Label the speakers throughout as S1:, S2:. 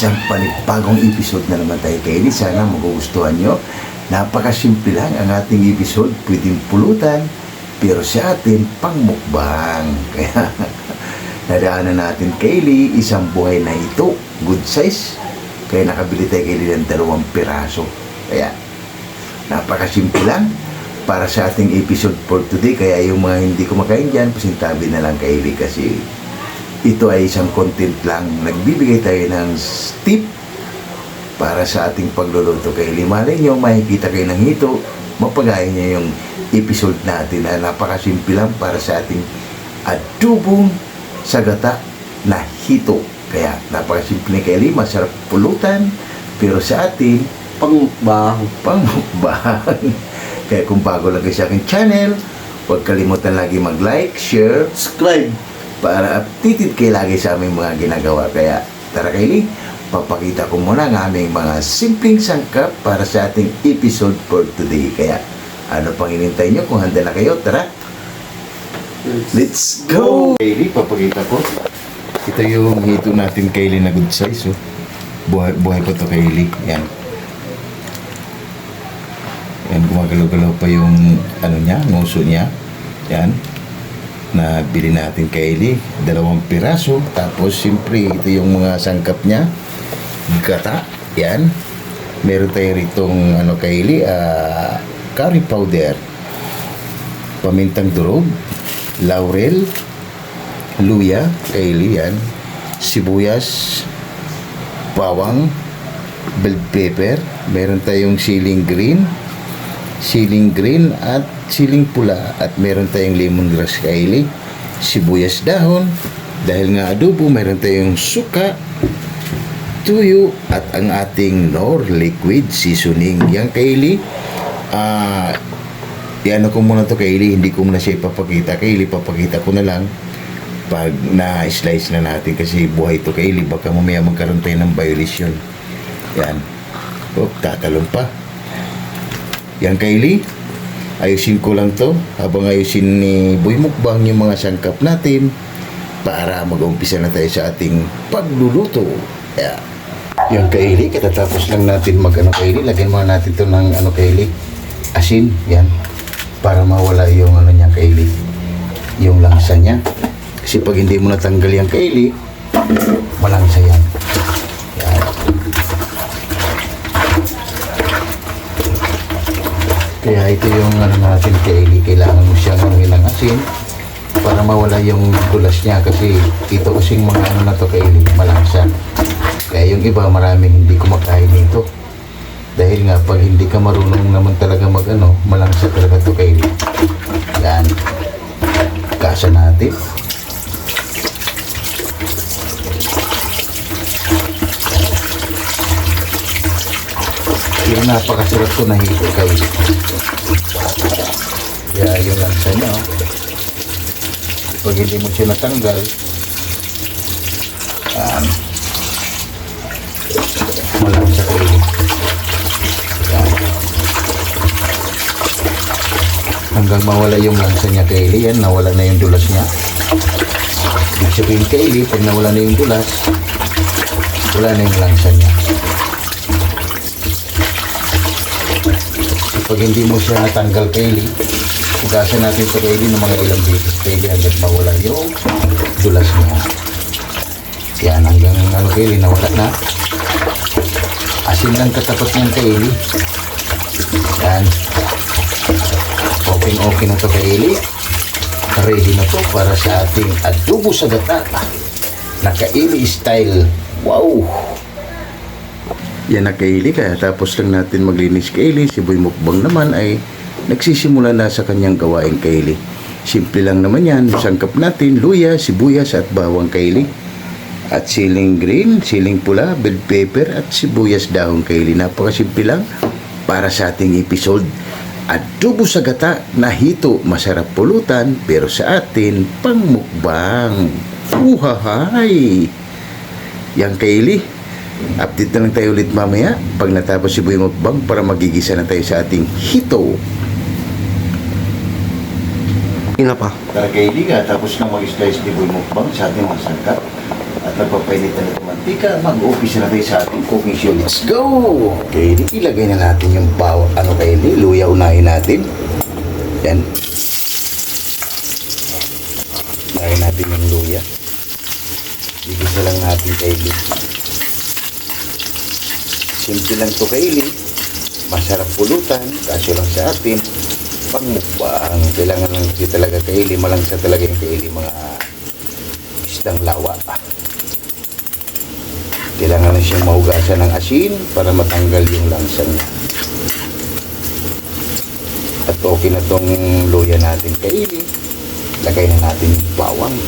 S1: isang panipagong episode na naman tayo kay Eli. Sana magugustuhan nyo. Napakasimple lang ang ating episode. Pwedeng pulutan, pero sa atin, pangmukbang. Kaya nadaanan natin kay Eli, isang buhay na ito. Good size. Kaya nakabili tayo kay Eli ng dalawang piraso. Kaya napakasimple lang para sa ating episode for today. Kaya yung mga hindi kumakain dyan, pasintabi na lang kay Eli kasi ito ay isang content lang. Nagbibigay tayo ng tip para sa ating pagluluto kay Eli. Malay nyo, makikita kayo ng hito, mapagayin niya yung episode natin na napakasimple lang para sa ating adubong sagata na hito. Kaya napakasimple kay Eli, masarap pulutan, pero sa atin,
S2: Pangbaho.
S1: pangmukbang. Kaya kung bago lang kayo sa aking channel, huwag kalimutan lagi mag-like, share,
S2: Subscribe.
S1: Para updated kayo lagi sa aming mga ginagawa. Kaya tara Kylie, papakita ko muna ang aming mga simpleng sangkap para sa ating episode for today. Kaya ano pang inintay nyo kung handa na kayo? Tara, let's go! Kylie, papakita ko. Ito yung hito natin Kylie na good size. Oh. Buhay, buhay pa to Kylie. Yan. Yan, gumagalaw-galaw pa yung ano niya, nguso niya. Yan na bili natin kay Eli, dalawang piraso. Tapos, siyempre, ito yung mga sangkap niya. Gata, yan. Meron tayo ritong, ano kay Eli, ah, curry powder, pamintang durog, laurel, luya, kay Eli, yan. Sibuyas, bawang, bell pepper, meron tayong siling green, siling green at siling pula at meron tayong lemongrass kaili, sibuyas dahon, dahil nga adobo, meron tayong suka, tuyo at ang ating nor liquid seasoning. Yang kaili, ah, yan ko muna to kaili, hindi ko muna siya ipapakita. Kaili, papakita ko na lang pag na-slice na natin kasi buhay to kaili, baka mamaya magkaroon tayo ng violation. Yan. Oh, tatalon pa. Yan Kylie, ayusin ko lang to habang ayusin ni Boy Mukbang yung mga sangkap natin para mag-umpisa na tayo sa ating pagluluto. Yeah. Yung Kylie, katatapos lang natin mag ano Kylie, lagyan muna natin to ng ano Kylie, asin, yan, para mawala yung ano niya Kylie, yung langsa niya. Kasi pag hindi mo natanggal yung Kylie, malangsa yan. Yan. Kaya ito yung ano natin kay Eli, kailangan mo siyang ano ng asin para mawala yung tulas niya kasi ito kasing mga ano na to kay Eli, malangsa. Kaya yung iba maraming hindi kumakain nito. Dahil nga pag hindi ka marunong naman talaga mag ano, malangsa talaga to kay Eli. Yan. Kasa natin. Yung napakasarap ko na hito Eli. Kaya yung lansa niya, oh. pag hindi mo siya natanggal, malansa ko yun. Yan. Hanggang mawala yung lansa niya kay Eli, yan, nawala na yung dulas niya. Ibig sabihin kay Eli, pag nawala na yung dulas, wala na yung lansa niya. Pag hindi mo siya natanggal kay Eli, Hugasan natin ito kay Eli ng mga ilang beses kay Eli hanggang mawala yung dulas niya. Yan, hanggang ano kay Eli, nawala na. Asin lang katapat kay Eli. Yan. Okay, okay na to kay Eli. Ready na to para sa ating adobo sa gata. Naka-Eli style. Wow! Yan na kay kaya tapos lang natin maglinis kay. Si Boy Mukbang naman ay nagsisimula na sa kanyang gawain kay. Simple lang naman yan. Sangkap natin, luya, sibuyas at bawang kay. At siling green, siling pula, bell pepper at sibuyas dahon kay. Napakasimple lang para sa ating episode. Adobo sa gata na hito, masarap pulutan, pero sa atin, pangmukbang. Uhahay! Yang kay Update na lang tayo ulit mamaya pag natapos si Boy Mukbang para magigisa na tayo sa ating hito.
S2: Ina pa.
S1: Tara kay Liga, tapos na mag-slice ni Boy Mukbang sa ating mga sangkap. at nagpapainit na ng mantika, mag-umpisa na tayo sa ating cooking show. Let's go! Okay, ilagay na natin yung bawa, ano kayo, luya unahin natin. Yan. Unahin natin yung luya. Igisa lang natin kaili. Simple lang to kaili. Masarap pulutan, kaso lang sa atin, pangmukbang. Kailangan lang kasi talaga kaili, malangsa talaga yung kaili mga isdang lawa. Kailangan na siyang mahugasan ng asin para matanggal yung langsa niya. At okay na tong luya natin kaili. Lagay na natin yung bawang.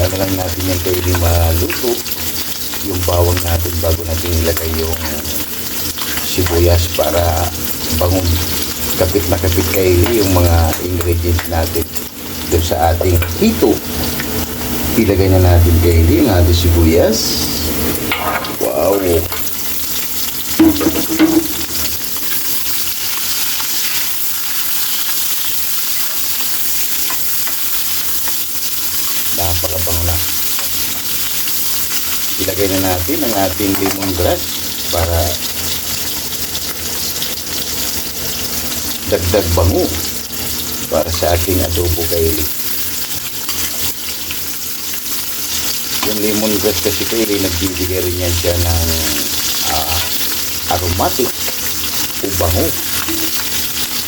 S1: Yan, kaya na lang natin yung kaili maluto. Yung bawang natin bago natin ilagay yung sibuyas para bangon kapit na kapit kaili yung mga ingredients natin doon sa ating hito. Ilagay na natin kaili yung ating sibuyas. Wow! Napakabango na. Ilagay na natin ang ating lemongrass para dagdag bango para sa ating adobo kaili. Yung lemongrass kasi kaili, nagbibigay rin yan siya ng ah, aromatic o bango.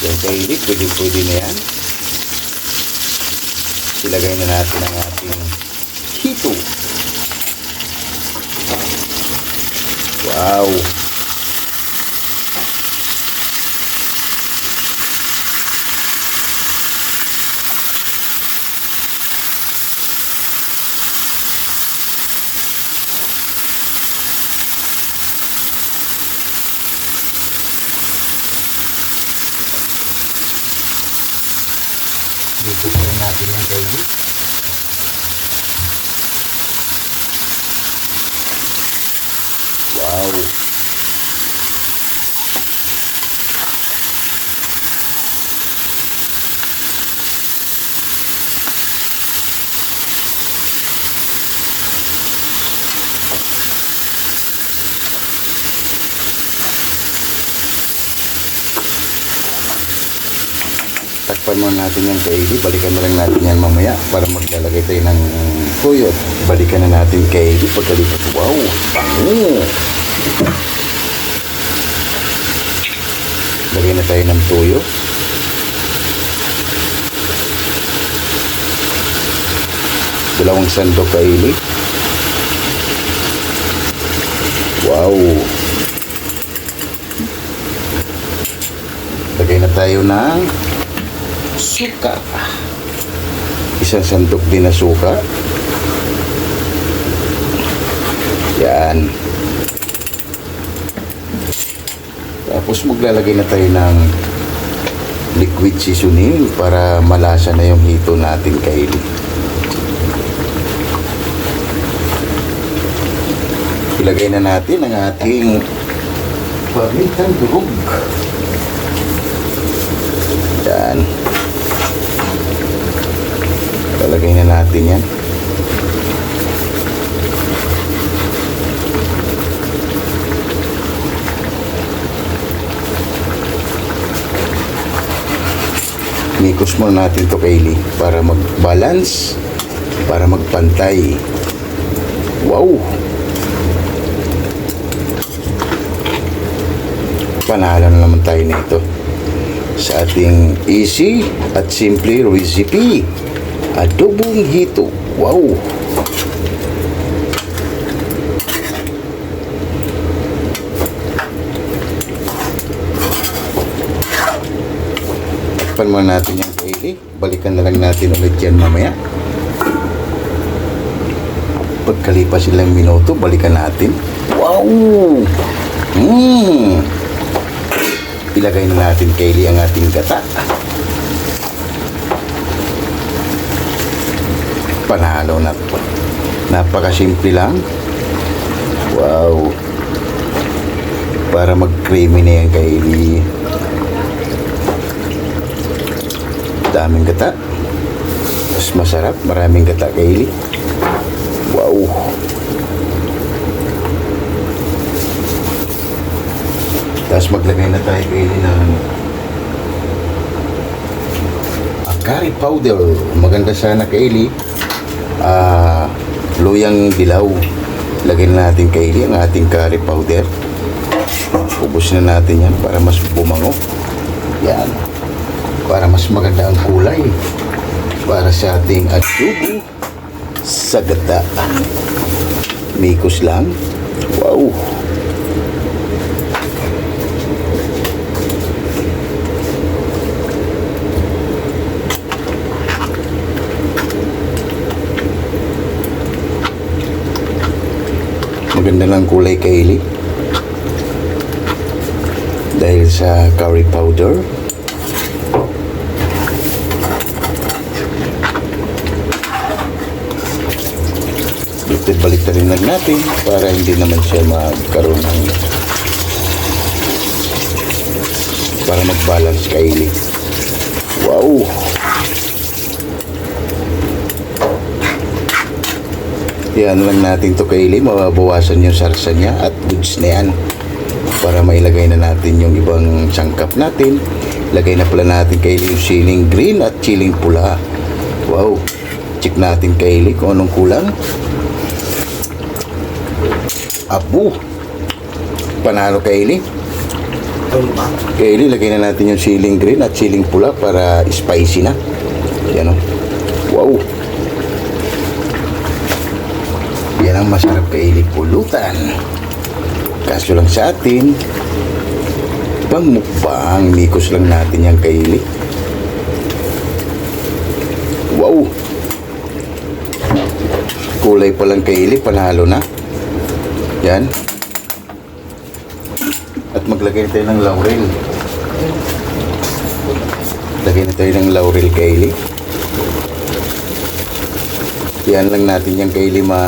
S1: Yung kaili, pwede pwede na yan. Ilagay na natin ang ating hito. Wow! Dito rin natin yung kaili. Wow! Takpan muna natin yung kaili. Balikan na lang natin yan mamaya para maglalagay tayo ng tuyo. Balikan na natin kaili pagkalipat. Wow! Bango! Lagay na tayo ng tuyo. Dalawang sandok kaili. Wow! Lagay na tayo ng suka. Isang sandok din na suka. Yan. Tapos maglalagay na tayo ng liquid seasoning para malasa na yung hito natin kaili. Ilagay na natin ang ating pagitang durog. Yan. Lalagay na natin yan. Mikos muna natin to Kaylee para mag-balance, para magpantay. Wow! Panalo na naman tayo nito sa ating easy at simple recipe. Adobong hito. Wow! Takpan muna natin yung kaili. Balikan na lang natin ulit yan mamaya. Pagkalipas ilang minuto, balikan natin. Wow! Mmm! Ilagay na natin kaili ang ating gata. Panalo na to. Napakasimple lang. Wow. Para mag-creamy na yan kaili. Daming gata. Mas masarap. Maraming gata kaili. Wow. Tapos maglagay na tayo kaili ng ah, curry powder. Maganda sana kaili. Ah, luyang dilaw. Lagyan na natin kaili ang ating curry powder. Ubus na natin yan para mas bumango. Yan. Para mas maganda ang kulay. Para sa ating adobo sa gata. Mikos lang. Wow. Maganda lang kulay kaili. Dahil sa curry powder. Ito balik rin lang natin para hindi naman siya magkaroon ng para mag-balance kaili. Wow! Yan lang natin to kaili, mababawasan yung sarsa niya at goods na yan para mailagay na natin yung ibang sangkap natin. Lagay na pala natin kaili yung ceiling green at ceiling pula. Wow! Check natin kaili kung anong kulang. Abu! Panalo kaili. Kaili, lagay na natin yung ceiling green at ceiling pula para spicy na. Yan o. Wow! Yan ang masarap kaili pulutan. Kaso lang sa atin, pang mukbang, mikos lang natin yung kaili. Wow! Kulay pa lang kaili, panalo na. Yan. At maglagay tayo ng laurel. Lagay na tayo ng laurel kaili. Yan lang natin yung kaili ma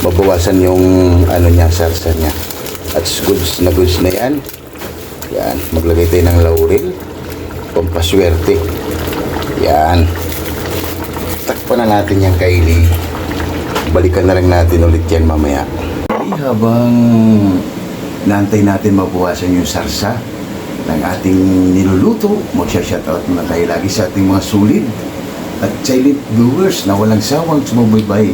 S1: mabawasan yung ano niya, sarsa niya. At goods na goods na yan. Yan. Maglagay tayo ng laurel. Pampaswerte. Yan. Takpan na natin yung kaili. Balikan na lang natin ulit yan mamaya. Habang naantay natin mabawasan yung sarsa ng ating niluluto, magsha-shoutout muna tayo lagi sa ating mga sulit at silent viewers na walang sawang sumubaybay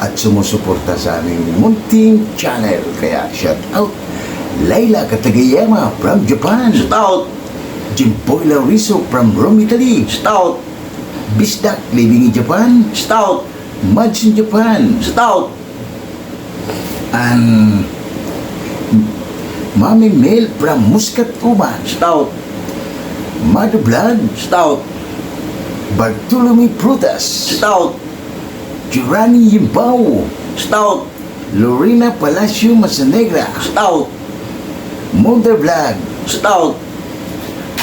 S1: at sumusuporta sa aming munting channel. Kaya shout out Layla Katagayama from Japan.
S2: Stout,
S1: Jimpoy Lauriso from Rome, Italy.
S2: stout,
S1: Bisdak living in Japan.
S2: stout,
S1: Mads in Japan.
S2: stout,
S1: And Mami Mel from Muscat, Cuba.
S2: stout,
S1: Mother Blood.
S2: stout,
S1: Bartolome Prutas.
S2: stout,
S1: Giovanni Yimbao.
S2: stout,
S1: Lorena Palacio Masanegra.
S2: stout,
S1: Mother Vlog.
S2: stout,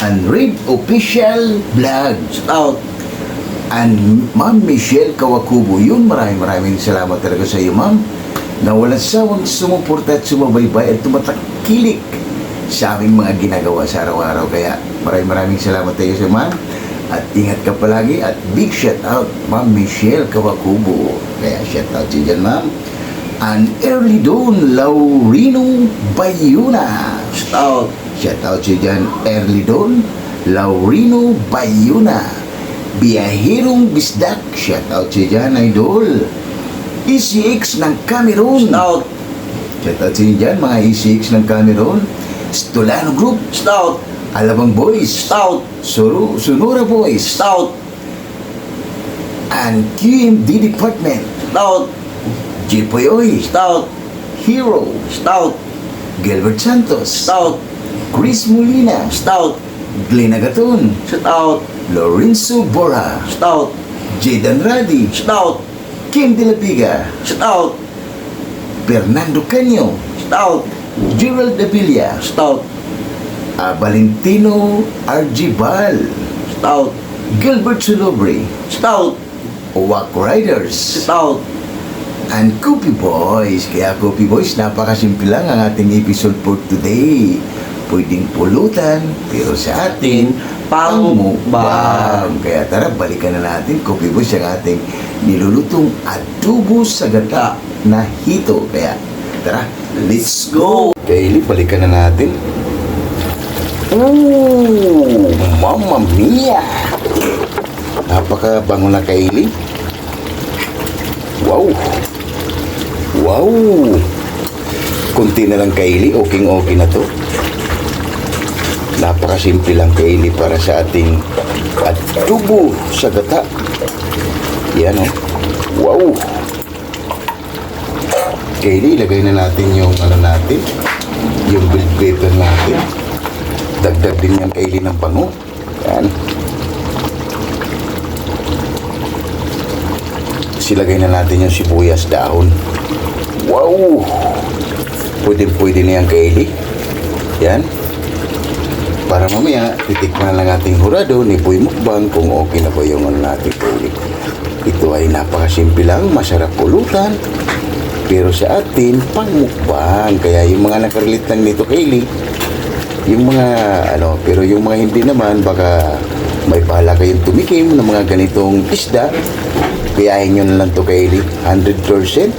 S1: And Red Official Vlog.
S2: stout,
S1: And Ma'am Michelle Kawakubo. Yun, maraming maraming salamat talaga sa iyo, Ma'am. Na walang sawang sumuporta at sumabaybay at tumatakilik sa aming mga ginagawa sa araw-araw. Kaya maraming maraming salamat tayo sa Ma'am. At ingat ka palagi at big shout out, Ma'am Michelle Kawakubo. Kaya shout out siya dyan, Ma'am. And early dawn, Laurino Bayuna.
S2: stout,
S1: Shout out siya dyan, early dawn, Laurino Bayuna. Biyahirong Bisdak, shout out siya dyan, idol. ECX ng Cameroon.
S2: stout,
S1: Shout out siya dyan, mga ECX ng Cameroon. Stolano Group,
S2: stout,
S1: Alabang Boys,
S2: stout,
S1: Suru, Sonora Boys,
S2: stout,
S1: and QMD Department,
S2: stout,
S1: Jipoyoy,
S2: stout,
S1: Hero,
S2: stout,
S1: Gilbert Santos,
S2: stout,
S1: Chris Molina,
S2: stout,
S1: Glenn Agaton,
S2: stout,
S1: Lorenzo Bora,
S2: stout,
S1: Jaden Radi,
S2: stout,
S1: Kim De La Piga,
S2: stout,
S1: Fernando Canyo,
S2: stout,
S1: Gerald Davilla,
S2: stout,
S1: ah, Valentino Argibal,
S2: stout,
S1: Gilbert Sulobre,
S2: stout,
S1: Owak Riders,
S2: stout,
S1: and Kopi Boys. Kaya Kopi Boys, napakasimple lang ang ating episode for today. pwedeng pulutan, pero sa atin, pangmukbang. Kaya tara, balikan na natin kung pibos yung ating nilulutong adobo sa gata na hito. Kaya tara, let's go! Kayli, balikan na natin. Ooh, Mamma Mia! Napakabango na Kayli. Wow! Wow! Kunti na lang Kayli, okay-okay na to. Napakasimple lang Kayli para sa ating adobo sa gata. Yan oh. Wow! Kayli, ilagay na natin yung ano natin, yung pepper natin. Dagdag din yan Kayli ng bango. Yan. Silagay na natin yung sibuyas dahon. Wow! Pwede pwede na yan Kayli. Yan. Para mamaya, titikman lang ating hurado ni Boy Mukbang kung okay na ba yung ano natin Kayli. Ito ay napakasimple lang, masarap pulutan. Pero sa atin, pangmukbang. Kaya yung mga nakarelate lang nito Kayli, yung mga ano, pero yung mga hindi naman, baka may bala kayong tumikim ng mga ganitong isda, Kayahin nyo na lang to Kayli. 100%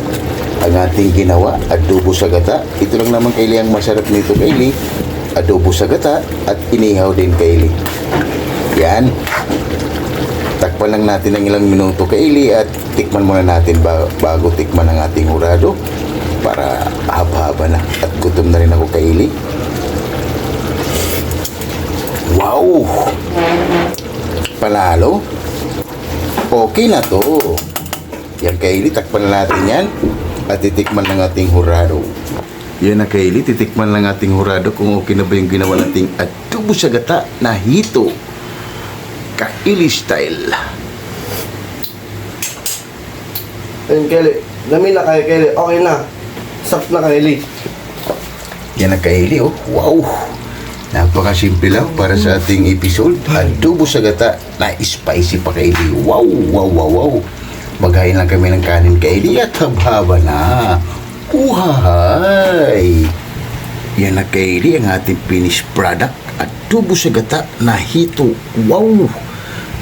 S1: ang ating ginawa, adobo sa gata. Ito lang naman Kayli ang masarap nito Kayli. Adobo sa gata at inihaw din Kayli. Yan. Takpan lang natin ng ilang minuto Kayli at tikman muna natin ba- bago tikman ang ating hurado para haba-haba na at gutom na rin ako Kayli. Wow! Panalo? Okay na to. Yan Kaylee, takpan na natin yan. At titikman ng ating hurado. Yan na Kaylee, titikman lang ating hurado kung okay na ba yung ginawa nating adobo sa gata na hito. Kaili style.
S2: Ayun, Kelly. Dami na kayo, Kelly. Okay na. Sap na, Kelly.
S1: Yan na Kaylee, oh. Wow! Napakasimple lang para sa ating episode. Adobo sa gata na spicy pa Kaylee. Wow, wow, wow, wow. Maghain lang kami ng kanin Kaylee at habhaba na. Uhahay! Yan na Kaylee ang ating finished product. Adobo sa gata na hito. Wow!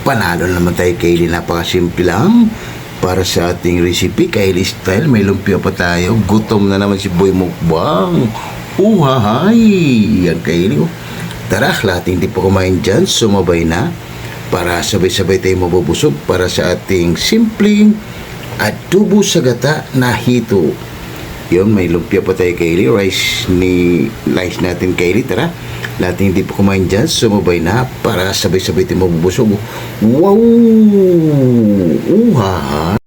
S1: Panalo naman tayo Kaylee. Napakasimple lang. Para sa ating recipe, Kylie style, may lumpia pa tayo. Gutom na naman si Boy Mukbang. Uhahay! Yan Kylie. oh. Tara, lahat hindi pa kumain dyan, sumabay na. Para sabay-sabay tayo mabubusog para sa ating simpleng adobo sa gata na hito. Yun, may lumpia pa tayo Kylie. Rice ni rice natin Kylie. Tara, lahat hindi pa kumain dyan, sumabay na para sabay-sabay tayo mabubusog. Wow! Uhahay!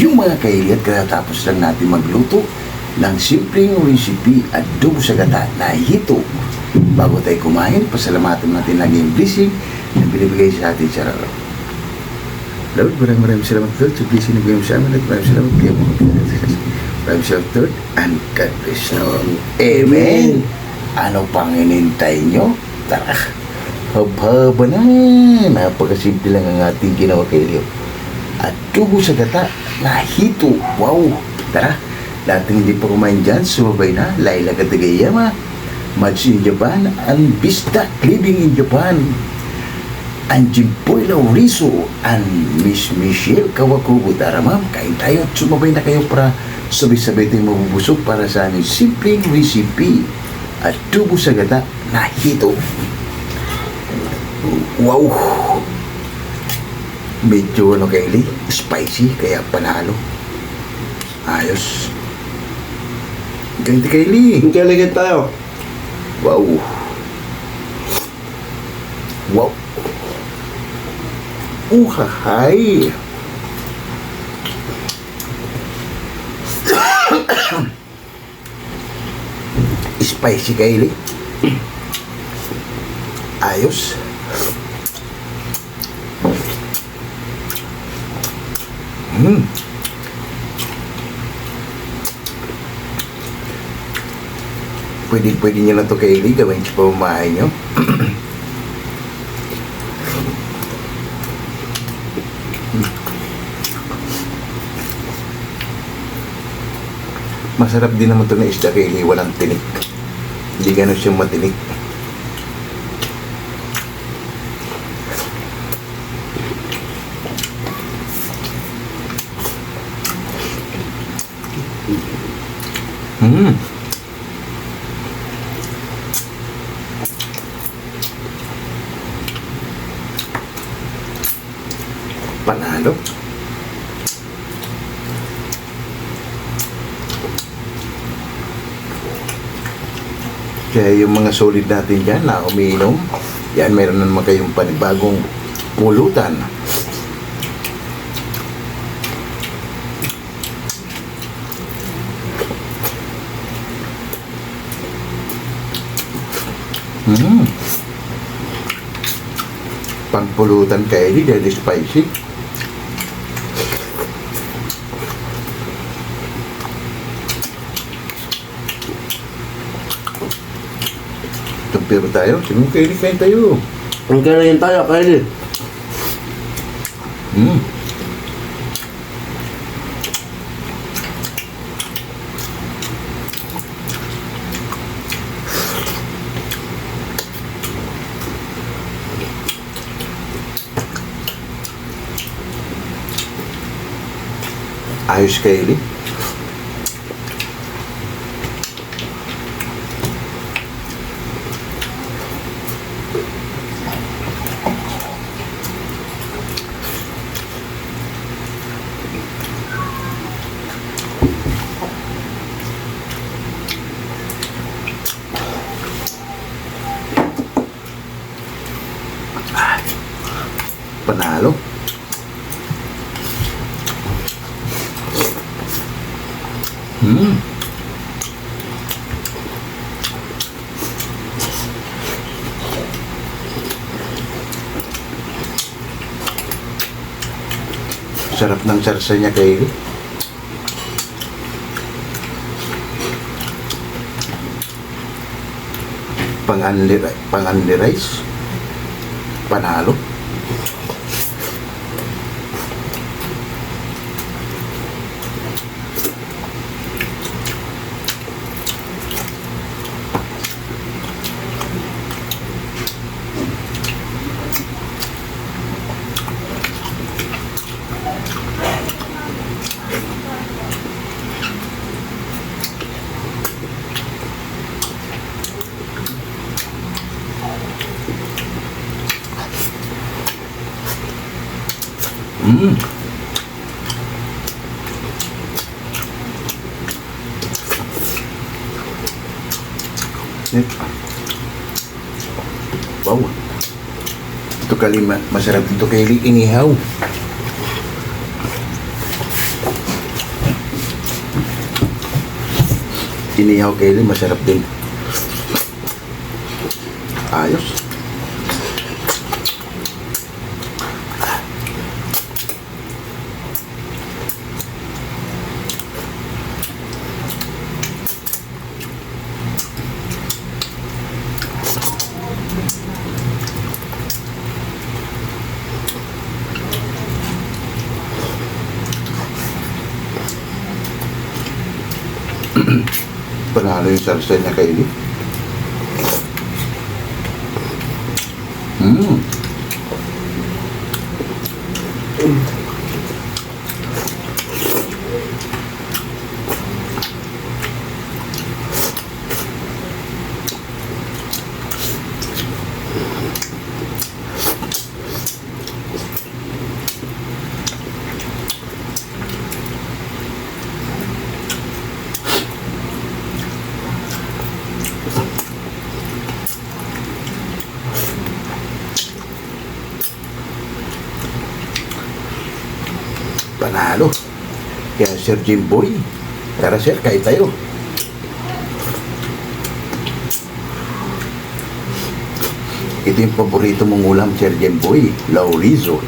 S1: Yung mga kailiat, katatapos lang natin magluto ng simpleng recipe adobo sa gata na hito. Bago tayo kumain, pasalamatan natin lagi yung blessing na binibigay sa atin sa araw. Lord, maraming maraming salamat Lord sa blessing na bigyan mo sa amin at maraming salamat kaya mo Maraming salamat Lord and God bless you. Amen. Ano pang inintay nyo? Tara, haba na. Napakasimple lang ang ating ginawa kayo at tubo sa gata na hito. Wow! Tara, lahat ng hindi pa kumain dyan, sumabay na. Laila Katagayama, Match in Japan, and Bista Living in Japan. And Jimboy Lauriso, and Miss Michelle Kawakubo. Tara ma'am, kain tayo at sumabay na kayo para sabay-sabay tayong mabubusog para sa aming simpleng recipe at tubo sa gata na. Wow! Medyo ano Kylie, spicy, kaya panalo. Ayos. Ganti
S2: Kelly, get tayo.
S1: Wow. Wow. Uhahay. spicy Kylie. Ayos. Hmm. Pwede, pwede nyo lang ito kay Lee gawin siya pamamahay nyo. Masarap din naman ito na isda kay Lee, walang tinik. Hindi ganun siyang matinik. Mm. Panalo. Kaya yung mga solid natin dyan na umiinom, yan meron na naman kayong panibagong pulutan. Mm. Pangpulutan kay Eddie dahil spicy. Tumpir tayo. Mo kayo, kain tayo.
S2: Ang kailangan tayo, Kylie.
S1: Hmm. Ayos Kylie. Panalo. Hmm. Sarap ng sarsa niya kay pang-unli rice. Panalo. Mm. Eh. Wow. Ito kalima, masarap ito kay inihaw. Inihaw kay masarap din. Ayos. Panalo yung sarsa niya kay Lee. Mm. Panalo. Kaya Sir Jimboy, tara sir, kain tayo. Ito yung paborito mong ulam, Sir Jimboy, Laurizo.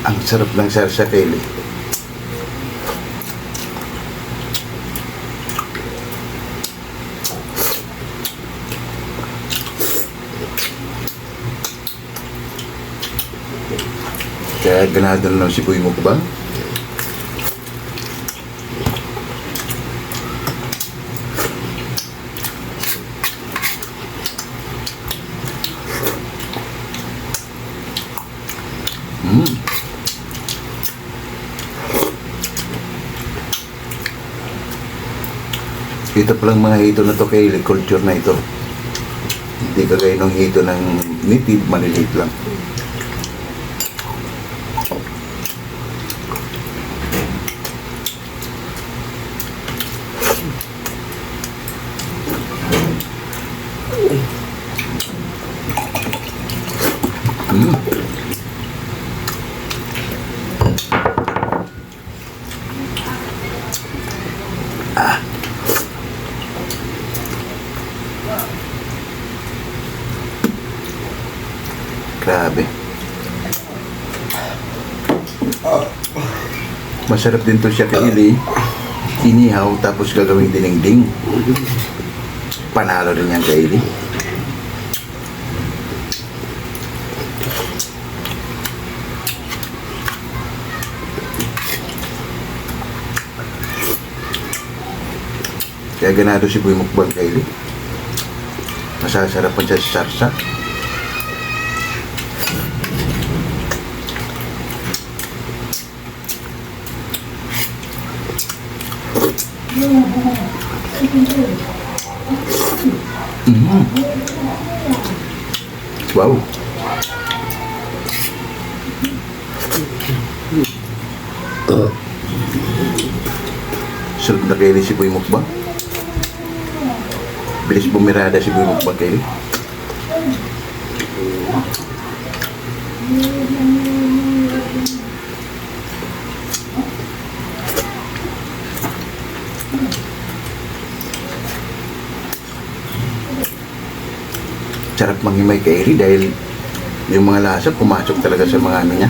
S1: Ang sarap ng sarsa Kelly. Kaya ganado na lang si Kuy mo ba? Ito palang mga hito na to kay culture na ito. Hindi kagaya ng hito ng native, maliliit lang. Mm. Masarap din to siya kaili. Inihaw tapos gagawing dinengding. Panalo rin yan kaili. Kaya ganado si Boy Mukbang kaili. Masasarapan siya sa sarsa. Wow. Sarap na kaili si Boy Mukbang. Bilis bumirada si Boy Mukbang kaili. Sarap manghimay kaili dahil yung mga lasa pumasok talaga sa mga ano niya.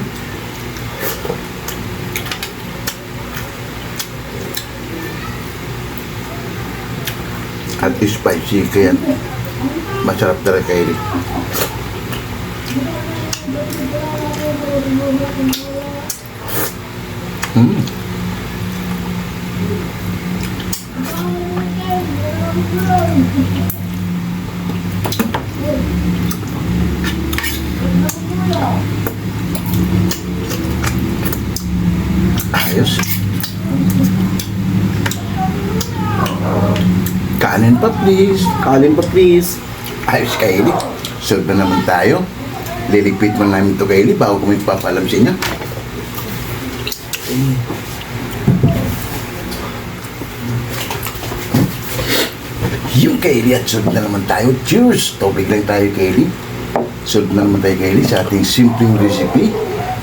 S1: At spicy kaya masarap talaga kaili. Mm. Ayos. Kanin pa please.
S2: Kanin pa please.
S1: Ayos kaili. Serve na naman tayo. Liligpit mo namin ito kaili bago kami papalam sa inyo. Yung kaili at serve na naman tayo. Cheers! Tubig lang tayo kaili. Serve na naman tayo kaili sa ating simpleng recipe.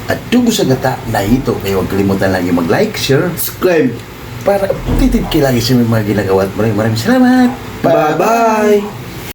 S1: At tubo sa gata na ito. Kaya huwag kalimutan lagi mag-like, share,
S2: Subscribe.
S1: Para updated kayo lagi sa mga ginagawa. At maraming maraming salamat.
S2: Bye-bye.